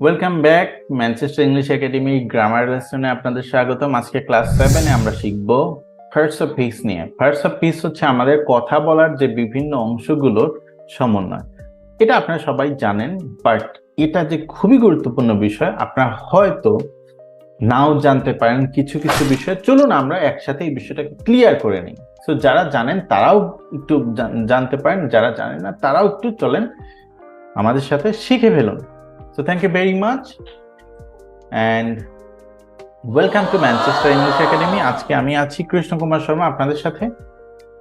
Welcome back Manchester English academy grammar লেসনে আপনাদের স্বাগতম। আজকে ক্লাস সেভেনে আমরা শিখব ফার্স্ট অফ পিস নিয়ে। ফার্স্ট অফ পিস হচ্ছে আমাদের কথা বলার যে বিভিন্ন অংশগুলোর সমন্বয়। এটা আপনারা সবাই জানেন বাট এটা যে খুবই গুরুত্বপূর্ণ বিষয়, আপনারা হয়তো নাও জানতে পারেন কিছু কিছু বিষয়। চলুন আমরা একসাথে এই বিষয়টাকে ক্লিয়ার করে নিই। সো যারা জানেন তারাও একটু জানতে পারেন, যারা জানেন না তারাও একটু চলেন আমাদের সাথে শিখে ফেলুন। So, thank you very much. And welcome to Manchester English Academy. আজকে আমি আছি কৃষ্ণ কুমার শর্মা আপনাদের সাথে।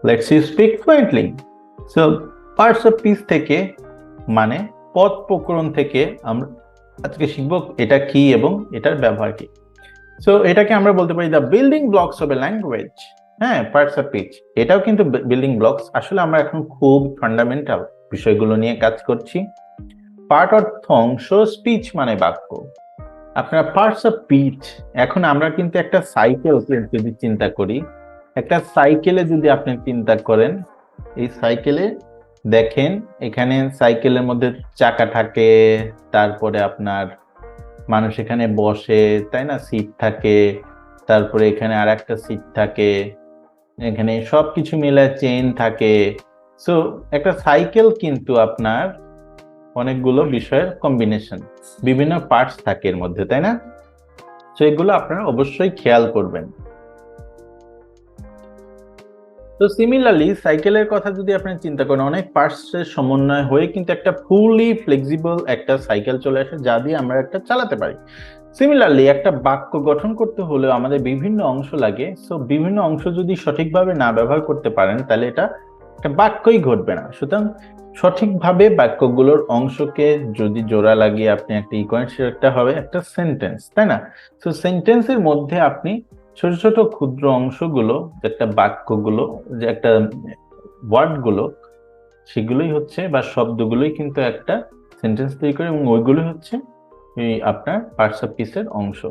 Let's you speak fluently so parts of speech থেকে মানে পদ প্রকরণ থেকে আমরা আজকে শিখব এটা কি এবং এটার ব্যবহার কি। সো এটাকে আমরা বলতে পারি the building blocks of a language হ্যাঁ পার্টস অফ পিচ এটাও কিন্তু বিল্ডিং ব্লকস আসলে আমরা এখন খুব ফান্ডামেন্টাল বিষয়গুলো নিয়ে কাজ করছি। পার্ট অর্থ অংশ স্পিচ মানে বাক্য। আপনার পার্টস অফ পিচ এখন আমরা কিন্তু একটা সাইকেল যদি চিন্তা করি, একটা সাইকেলে যদি আপনি চিন্তা করেন, এই সাইকেলে দেখেন, এখানে সাইকেলের মধ্যে চাকা থাকে, তারপরে আপনার মানুষ এখানে বসে, তাই না? সিট থাকে, তারপরে এখানে আর একটা সিট থাকে, এখানে সবকিছু মিলে চেন থাকে। সো একটা সাইকেল কিন্তু আপনার অনেকগুলো বিষয়ের কম্বিনেশন বিভিন্ন পার্টস থাকে এর মধ্যে, তাই না? তো এগুলো আপনারা অবশ্যই খেয়াল করবেন। তো সিমিলারলি সাইকেলের কথা যদি আপনি চিন্তা করেন, অনেক পার্টসের সমন্বয় হয়ে কিন্তু একটা ফুলি ফ্লেক্সিবল একটা সাইকেল চলে আসে, যা দিয়ে আমরা একটা চালাতে পারি। সিমিলারলি একটা বাক্য গঠন করতে হলেও আমাদের বিভিন্ন অংশ লাগে। সো বিভিন্ন অংশ যদি সঠিকভাবে না ব্যবহার করতে পারেন, তাহলে এটা একটা বাক্যই ঘটবে না। সুতরাং সঠিকভাবে বাক্যগুলোর অংশকে যদি জোড়া লাগিয়ে আপনি একটা ইকুয়েন্ট একটা হবে, একটা সেন্টেন্স তাই না? তো সেন্টেন্সের মধ্যে আপনি ছোট ছোট ক্ষুদ্র অংশগুলো, যে একটা বাক্যগুলো, যে একটা ওয়ার্ডগুলো, সেগুলোই হচ্ছে বা শব্দগুলোই কিন্তু একটা সেন্টেন্স তৈরি করে এবং ওইগুলোই হচ্ছে আপনার পার্টস অফ পিসের অংশ।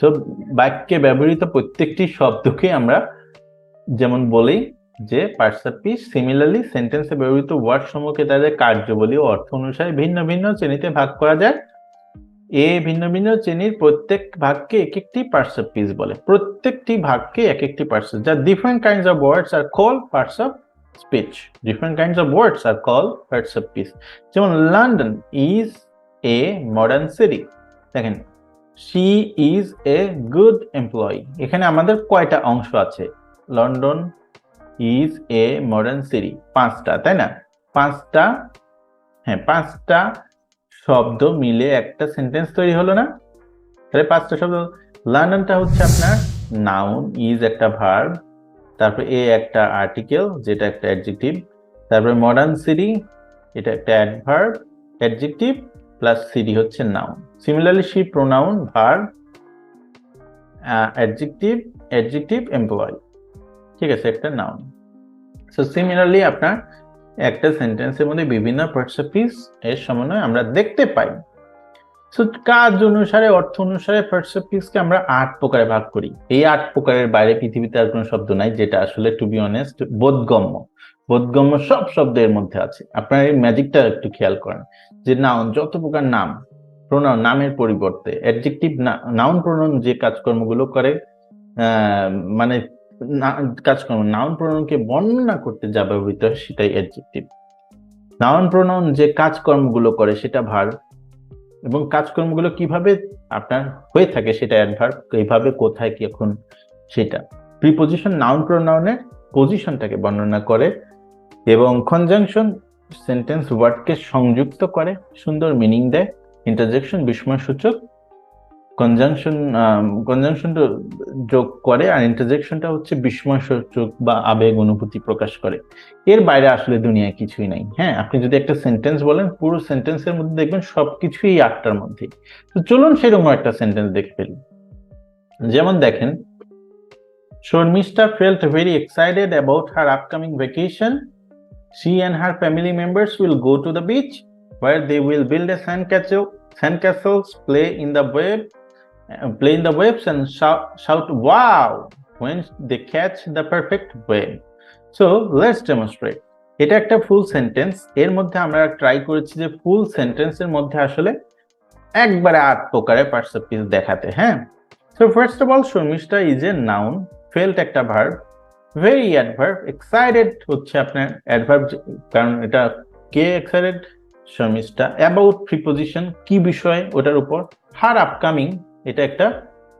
সো বাক্যে ব্যবহৃত প্রত্যেকটি শব্দকে আমরা যেমন বলি যে পার্টস পিস সিমিলারলি সেন্টেন্সে ব্যবহৃত ওয়ার্ড সমূহকে তাদের কার্যবলী ও অর্থ অনুসারে ভিন্ন ভিন্ন শ্রেণীতে ভাগ করা যায়। এ ভিন্ন ভিন্ন শ্রেণির প্রত্যেক ভাগকে এক একটি পার্টস অফ পিস বলে। প্রত্যেকটি ভাগকে এক একটি পার্টস যা different kinds of words are call parts of speech different kinds of words are call parts of speech যেমন London is a modern city দেখেন she is a good employee এখানে আমাদের কয়টা অংশ আছে? London is a modern city পাঁচটা, তাই না? পাঁচটা হ্যাঁ পাঁচটা শব্দ মিলে একটা সেন্টেন্স তৈরি হলো না? তাহলে পাঁচটা শব্দ লন্ডনটা হচ্ছে আপনার নাউন ইজ একটা ভার্ব তারপরে এ একটা আর্টিকেল যেটা একটা অ্যাডজেক্টিভ তারপরে মডার্ন সিটি এটা একটা অ্যাডভার্ব অ্যাডজেক্টিভ প্লাস সিটি হচ্ছে noun similarly she pronoun verb adjective adjective employ ঠিক আছে, একটা নাউন সো সিমিলারলি আপনার একটা সেন্টেন্সের মধ্যে বিভিন্ন পার্টস অফ পিস এর সমন্বয় আমরা দেখতে পাই। সো কাজ অনুসারে, অর্থ অনুসারে পার্টস অফ পিসকে আমরা আট প্রকারে ভাগ করি। এই আট প্রকারের বাইরে পৃথিবীতে আর কোনো শব্দ নাই, যেটা আসলে টু বি অনেস্ট বোধগম্য। বোধগম্য সব শব্দের মধ্যে আছে। আপনার এই ম্যাজিকটা একটু খেয়াল করেন যে নাউন যত প্রকার নাম প্রোনাউন নামের পরিবর্তে অ্যাডজেক্টিভ নাউন প্রোনাউন যে কাজকর্মগুলো করে মানে কাজকর্ম নাউন প্রোনাউনকে বর্ণনা করতে যা ব্যবহৃত হয় সেটাই অ্যাডজেক্টিভ নাউন প্রোনাউন যে কাজকর্মগুলো করে সেটা ভার এবং কাজকর্মগুলো কীভাবে আপনার হয়ে থাকে সেটা অ্যাডভার্ব এইভাবে কোথায় কি এখন সেটা প্রিপোজিশন নাউন প্রোনাউনের পজিশনটাকে বর্ণনা করে এবং কনজাংশন সেন্টেন্স ওয়ার্ডকে সংযুক্ত করে, সুন্দর মিনিং দেয় ইন্টারজেকশন বিস্ময়সূচক কনজাংশন কনজাংশনটা যোগ করে আর ইন্টারজেকশনটা হচ্ছে বিস্ময়সূচক বা আবেগ অনুভূতি প্রকাশ করে। এর বাইরে আসলে দুনিয়ায় কিছুই নাই হ্যাঁ? আপনি যদি একটা সেন্টেন্স বলেন পুরো সেন্টেন্সের মধ্যে দেখবেন সবকিছুই এই আটটার মধ্যে তো চলুন সেরকম একটা সেন্টেন্স দেখে ফেলি। যেমন দেখেন Shormista felt very excited about her upcoming vacation. She and her family members will go to the beach where they will build a sandcastle, sandcastles, play in the wave, play in the waves, and shout, shout "Wow!" when they catch the perfect wave. So let's demonstrate. এটা একটা full sentence এর মধ্যে আমরা try করেছি যে ফুল সেন্টেন্সের মধ্যে আসলে একবারে আট প্রকারের পার্সেপ্টিভ দেখাতে হ্যাঁ? So first of all Sharmistha is a noun felt একটা ভার্ব ভেরি অ্যাডভার্ব এক্সাইটেড হচ্ছে আপনার অ্যাডভার্ব কারণ এটা কে এক্সাইটেড শর্মিষ্ঠা। অ্যাবাউট প্রিপোজিশন কি বিষয়? ওটার উপর। হার আপকামিং এটা একটা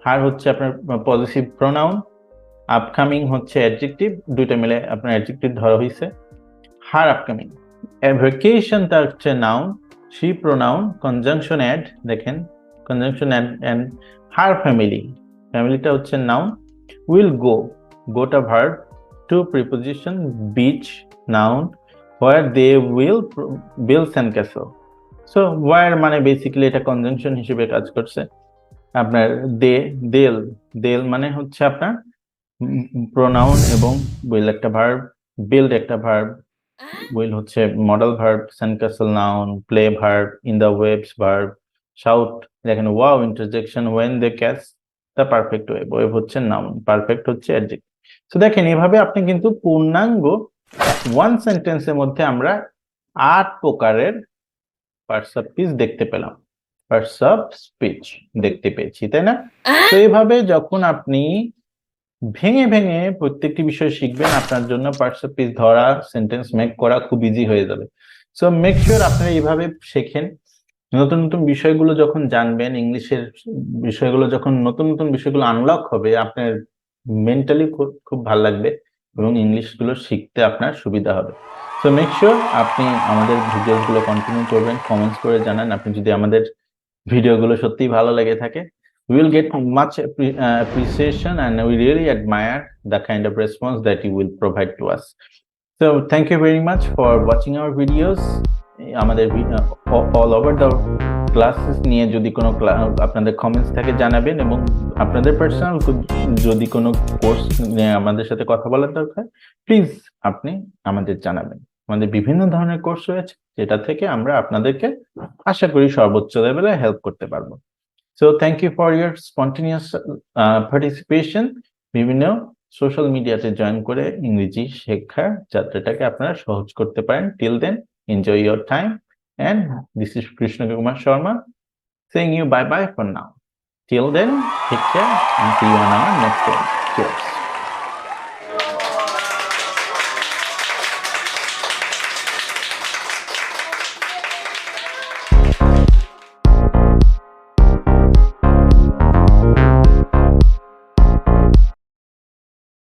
হার হচ্ছে আপনার পজিটিভ প্রোনাউন আপকামিং হচ্ছে অ্যাডজেক্টিভ দুইটা মিলে আপনার অ্যাডজেক্টিভ ধরা হয়েছে হার আপকামিং ভ্যাকেশনটা হচ্ছে noun she pronoun conjunction add দেখেন conjunction add and her family ফ্যামিলিটা হচ্ছে নাউন উইল গো গোটা verb to preposition beach noun where they will build and castle so where মানে বেসিক্যালি এটা কনজাংশন হিসেবে কাজ করছে। আপনার দে দেল দেল মানে হচ্ছে আপনার প্রোনাউন এবং উইল একটা ভার্ব বিল্ড একটা ভার্ব উইল হচ্ছে modal verb sandcastle noun play verb in the waves verb shout দেখেন wow interjection when they catch the perfect wave wave হচ্ছে নাউন পারফেক্ট হচ্ছে অ্যাডজেক্ট তো দেখেন এভাবে আপনি কিন্তু পূর্ণাঙ্গ ওয়ান সেন্টেন্সের মধ্যে আমরা আট প্রকারের পার্টস অফ স্পিচ দেখতে পেলাম। পার্টস অফ স্পিচ দেখতে পেয়েছি তাই না? তো এইভাবে যখন আপনি ভেঙে ভেঙে প্রত্যেকটি বিষয় শিখবেন আপনার জন্য পার্টস অফ স্পিচ ধরা সেন্টেন্স মেক করা খুব ইজি হয়ে যাবে। সো মেক শিওর আপনারা এইভাবে শেখেন। নতুন নতুন বিষয়গুলো যখন জানবেন ইংলিশের বিষয়গুলো যখন নতুন নতুন বিষয়গুলো আনলক হবে আপনার মেন্টালি খুব ভালো লাগবে এবং ইংলিশগুলো শিখতে আপনার সুবিধা হবে। সো মেক শিওর আপনি আমাদের ভিডিওগুলো কন্টিনিউ করবেন কমেন্টস করে জানান। আপনি যদি আমাদের ভিডিও গুলো সত্যিই ভালো লেগে থাকে। Will get much appreciation and we really admire the kind of response that you will provide to us so thank you very much for watching our videos আমাদের অল ওভার দ্য ক্লাসেস নিয়ে যদি কোনো uh, আপনাদের comments থাকে জানাবেন এবং আপনাদের personal যদি কোনো কোর্স নিয়ে আমাদের সাথে কথা বলার দরকার প্লিজ আপনি আমাদের জানাবেন। আমাদের বিভিন্ন ধরনের কোর্স রয়েছে, যেটা থেকে আমরা আপনাদেরকে আশা করি সর্বোচ্চ লেভেলে হেল্প করতে পারব। So thank you for your spontaneous participation বিভিন্ন সোশ্যাল মিডিয়াতে জয়েন করে ইংরেজি শেখার যাত্রাটাকে আপনারা সহজ করতে পারেন। Till then enjoy your time and this is Krishna Kumar Sharma saying you bye bye for now. Till then next cheers.